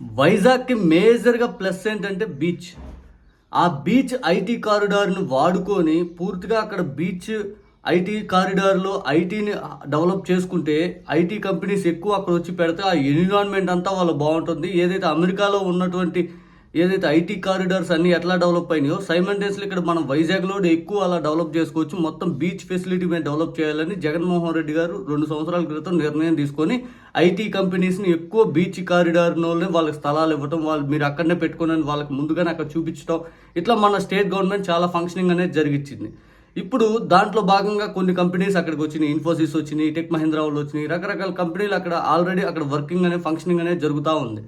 వైజాగ్కి మేజర్గా ప్లస్ ఏంటంటే బీచ్. ఆ బీచ్ ఐటీ కారిడార్ను వాడుకొని పూర్తిగా అక్కడ బీచ్ ఐటీ కారిడార్లో ఐటీని డెవలప్ చేసుకుంటే ఐటీ కంపెనీస్ ఎక్కువ అక్కడ వచ్చి పెడితే ఆ ఎన్విరాన్మెంట్ అంతా వాళ్ళు బాగుంటుంది. ఏదైతే అమెరికాలో ఉన్నటువంటి ఏదైతే ఐటీ కారిడార్స్ అన్ని ఎట్లా డెవలప్ అయినాయో సైమంటేస్లో ఇక్కడ మనం వైజాగ్లో ఎక్కువ అలా డెవలప్ చేసుకోవచ్చు. మొత్తం బీచ్ ఫెసిలిటీ మీద డెవలప్ చేయాలని జగన్మోహన్ రెడ్డి గారు రెండు సంవత్సరాల క్రితం నిర్ణయం తీసుకొని ఐటీ కంపెనీస్ని ఎక్కువ బీచ్ కారిడార్లోనే వాళ్ళకి స్థలాలు ఇవ్వటం వాళ్ళు మీరు అక్కడనే పెట్టుకుని వాళ్ళకి ముందుగానే అక్కడ చూపించడం ఇట్లా మన స్టేట్ గవర్నమెంట్ చాలా ఫంక్షనింగ్ అనేది జరిగించింది ఇప్పుడు దాంట్లో భాగంగా కొన్ని కంపెనీస్ అక్కడికి వచ్చినాయి. ఇన్ఫోసిస్ వచ్చినాయి టెక్ మహీంద్రా వాళ్ళు వచ్చినాయి. రకరకాల కంపెనీలు అక్కడ ఆల్రెడీ అక్కడ వర్కింగ్ అనే ఫంక్షనింగ్ అనేది జరుగుతూ ఉంది.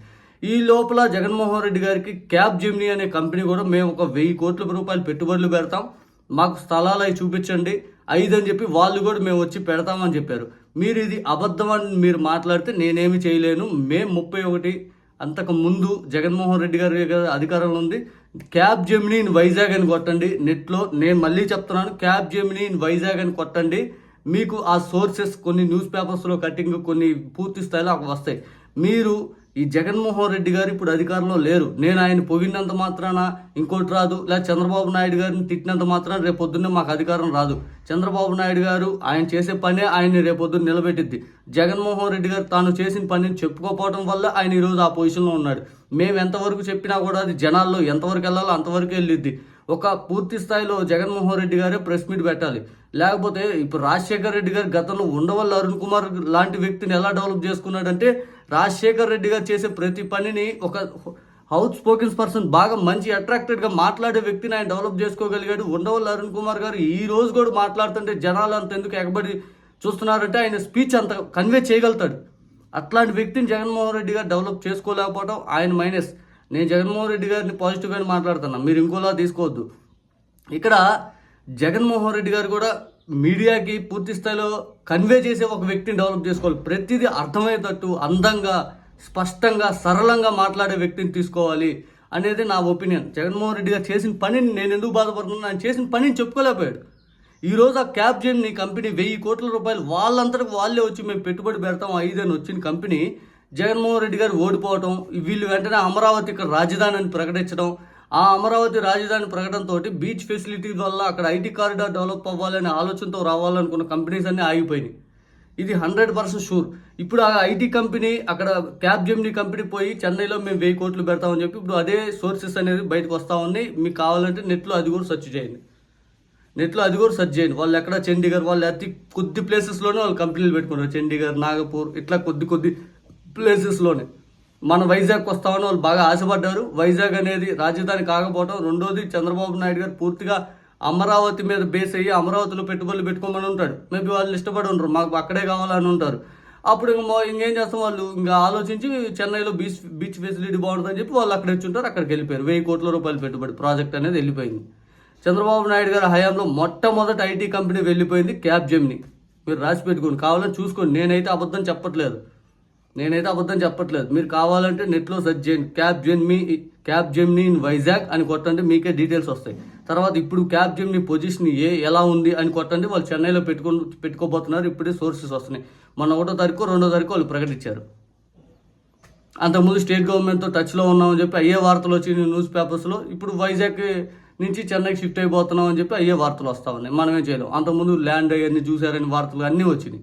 ఈ లోపల జగన్మోహన్ రెడ్డి గారికి క్యాబ్ జిమ్ని అనే కంపెనీ కూడా మేము ఒక వెయ్యి కోట్ల రూపాయలు పెట్టుబడులు పెడతాం. మాకు స్థలాలు అవి చూపించండి. ఐదు అని చెప్పి వాళ్ళు కూడా మేము వచ్చి పెడతామని చెప్పారు. మీరు ఇది అబద్ధం అని మీరు మాట్లాడితే నేనేమి చేయలేను. మే ముప్పై ఒకటి అంతకు ముందు జగన్మోహన్ రెడ్డి గారి అధికారంలో ఉంది. క్యాబ్ జెమినీ ఇన్ వైజాగ్ అని కొట్టండి. నెట్లో నేను మళ్ళీ చెప్తున్నాను క్యాబ్ జెమినీ ఇన్ వైజాగ్ అని కొట్టండి. మీకు ఆ సోర్సెస్ కొన్ని న్యూస్ పేపర్స్లో కటింగ్ కొన్ని పూర్తి స్థాయిలో వస్తాయి. మీరు ఈ జగన్మోహన్ రెడ్డి గారు ఇప్పుడు అధికారంలో లేరు. నేను ఆయన పొగిడినంత మాత్రాన ఇంకోటి రాదు. లేదా చంద్రబాబు నాయుడు గారిని తిట్టినంత మాత్రాన రేపు పొద్దున్నే మాకు అధికారం రాదు. చంద్రబాబు నాయుడు గారు ఆయన చేసే పనే ఆయన్ని రేపొద్దున నిలబెట్టిద్ది. జగన్మోహన్ రెడ్డి గారు తాను చేసిన పనిని చెప్పుకోకపోవడం వల్ల ఆయన ఈరోజు ఆ పొజిషన్లో ఉన్నాడు. మేము ఎంతవరకు చెప్పినా కూడా అది జనాల్లో ఎంతవరకు వెళ్ళాలో అంతవరకు వెళ్ళిద్ది. ఒక పూర్తి స్థాయిలో జగన్మోహన్ రెడ్డి గారే ప్రెస్ మీట్ పెట్టాలి. లేకపోతే ఇప్పుడు రాజశేఖర్ రెడ్డి గారు గతంలో ఉండవల్ల అరుణ్ కుమార్ లాంటి వ్యక్తిని ఎలా డెవలప్ చేసుకున్నాడంటే రాజశేఖర్ రెడ్డి గారు చేసే ప్రతి పనిని ఒక హౌస్ స్పోకెన్స్ పర్సన్ బాగా మంచి అట్రాక్టెడ్గా మాట్లాడే వ్యక్తిని ఆయన డెవలప్ చేసుకోగలిగాడు. ఉండవల్ల అరుణ్ కుమార్ గారు ఈ రోజు కూడా మాట్లాడుతుంటే జనాలు అంత ఎందుకు ఎగబడి చూస్తున్నారంటే ఆయన స్పీచ్ అంత కన్వే చేయగలుగుతాడు. అట్లాంటి వ్యక్తిని జగన్మోహన్ రెడ్డి గారు డెవలప్ చేసుకోలేకపోవడం ఆయన మైనస్ నేను జగన్మోహన్ రెడ్డి గారిని పాజిటివ్గానే మాట్లాడుతున్నా. మీరు ఇంకోలా తీసుకోవద్దు. ఇక్కడ జగన్మోహన్ రెడ్డి గారు కూడా మీడియాకి పూర్తి స్థాయిలో కన్వే చేసే ఒక వ్యక్తిని డెవలప్ చేసుకోవాలి. ప్రతిదీ అర్థమయ్యేటట్టు అందంగా స్పష్టంగా సరళంగా మాట్లాడే వ్యక్తిని తీసుకోవాలి అనేది నా ఒపీనియన్ జగన్మోహన్ రెడ్డి గారు చేసిన పనిని నేను ఎందుకు బాధపడుతున్నాను? ఆయన చేసిన పనిని చెప్పుకోలేకపోయాడు. ఈరోజు ఆ క్యాబ్ జెమ్ని కంపెనీ వెయ్యి కోట్ల రూపాయలు వాళ్ళంతటికి వాళ్ళే వచ్చి మేము పెట్టుబడి పెడతాం ఐదని వచ్చిన కంపెనీ జగన్మోహన్ రెడ్డి గారు ఓడిపోవటం వీళ్ళు వెంటనే అమరావతి ఇక్కడ ప్రకటించడం ఆ అమరావతి రాజధాని ప్రకటనతో బీచ్ ఫెసిలిటీస్ వల్ల అక్కడ ఐటీ కారిడార్ డెవలప్ అవ్వాలనే ఆలోచనతో రావాలనుకున్న కంపెనీస్ అన్నీ ఆగిపోయినాయి. ఇది హండ్రెడ్ పర్సెంట్ షూర్. ఇప్పుడు ఆ ఐటీ కంపెనీ అక్కడ క్యాబ్ జెమ్నీ కంపెనీ పోయి చెన్నైలో మేము వెయ్యి కోట్లు పెడతామని చెప్పి ఇప్పుడు అదే సోర్సెస్ అనేది బయటకు వస్తూ ఉన్నాయి. మీకు కావాలంటే నెట్లో అది కూడా సెర్చ్ చేయండి. నెట్లో అది కూడా సెర్చ్ చేయండి. వాళ్ళు ఎక్కడ చండీగఢ్ వాళ్ళు అతి కొద్ది ప్లేసెస్లోనే వాళ్ళు కంపెనీలు పెట్టుకున్నారు చండీగఢ్ నాగపూర్ ఇట్లా కొద్ది కొద్ది ప్లేసెస్లోనే మన వైజాగ్ వస్తామని వాళ్ళు బాగా ఆశపడ్డారు. వైజాగ్ అనేది రాజధాని కాకపోవడం రెండోది చంద్రబాబు నాయుడు గారు పూర్తిగా అమరావతి మీద బేస్ అయ్యి అమరావతిలో పెట్టుబడులు పెట్టుకోమని ఉంటాడు. మేబీ వాళ్ళు ఇష్టపడి ఉంటారు మాకు అక్కడే కావాలని ఉంటారు. అప్పుడు ఇంకా ఇంకేం చేస్తాం వాళ్ళు? ఇంకా ఆలోచించి చెన్నైలో బీచ్ బీచ్ ఫెసిలిటీ బాగుంటుందని చెప్పి వాళ్ళు అక్కడ వచ్చి ఉంటారు అక్కడికి వెళ్ళిపోయారు. వెయ్యి కోట్ల రూపాయలు పెట్టుబడి ప్రాజెక్ట్ అనేది వెళ్ళిపోయింది. చంద్రబాబు నాయుడు గారి హయాంలో మొట్టమొదటి ఐటీ కంపెనీ వెళ్ళిపోయింది క్యాబ్ జెమ్ని. మీరు రాసి పెట్టుకోండి. కావాలని చూసుకోండి. నేనైతే అబద్ధం చెప్పట్లేదు. నేనైతే అబద్ధం చెప్పట్లేదు. మీరు కావాలంటే నెట్లో సెర్చ్ చేయండి. Capgemini Capgemini in Vizag అని కొట్టండి మీకే డీటెయిల్స్ వస్తాయి. తర్వాత ఇప్పుడు క్యాబ్ జెమ్ని పొజిషన్ ఏ ఎలా ఉంది అని కొట్టండి వాళ్ళు చెన్నైలో పెట్టుకో పెట్టుకోబోతున్నారు ఇప్పుడే సోర్సెస్ వస్తున్నాయి. మొన్న ఒకటో తారీఖు రెండో తారీఖు వాళ్ళు ప్రకటించారు. అంతకుముందు స్టేట్ గవర్నమెంట్తో టచ్లో ఉన్నామని చెప్పి అయ్యే వార్తలు వచ్చినాయి న్యూస్ పేపర్స్లో ఇప్పుడు వైజాగ్ నుంచి చెన్నైకి షిఫ్ట్ అయిపోతున్నాం అని చెప్పి అయ్యే వార్తలు వస్తా ఉన్నాయి. మనమేం చేయలేం. అంతకుముందు ల్యాండ్ అయ్యని చూసారని వార్తలు అన్నీ వచ్చినాయి.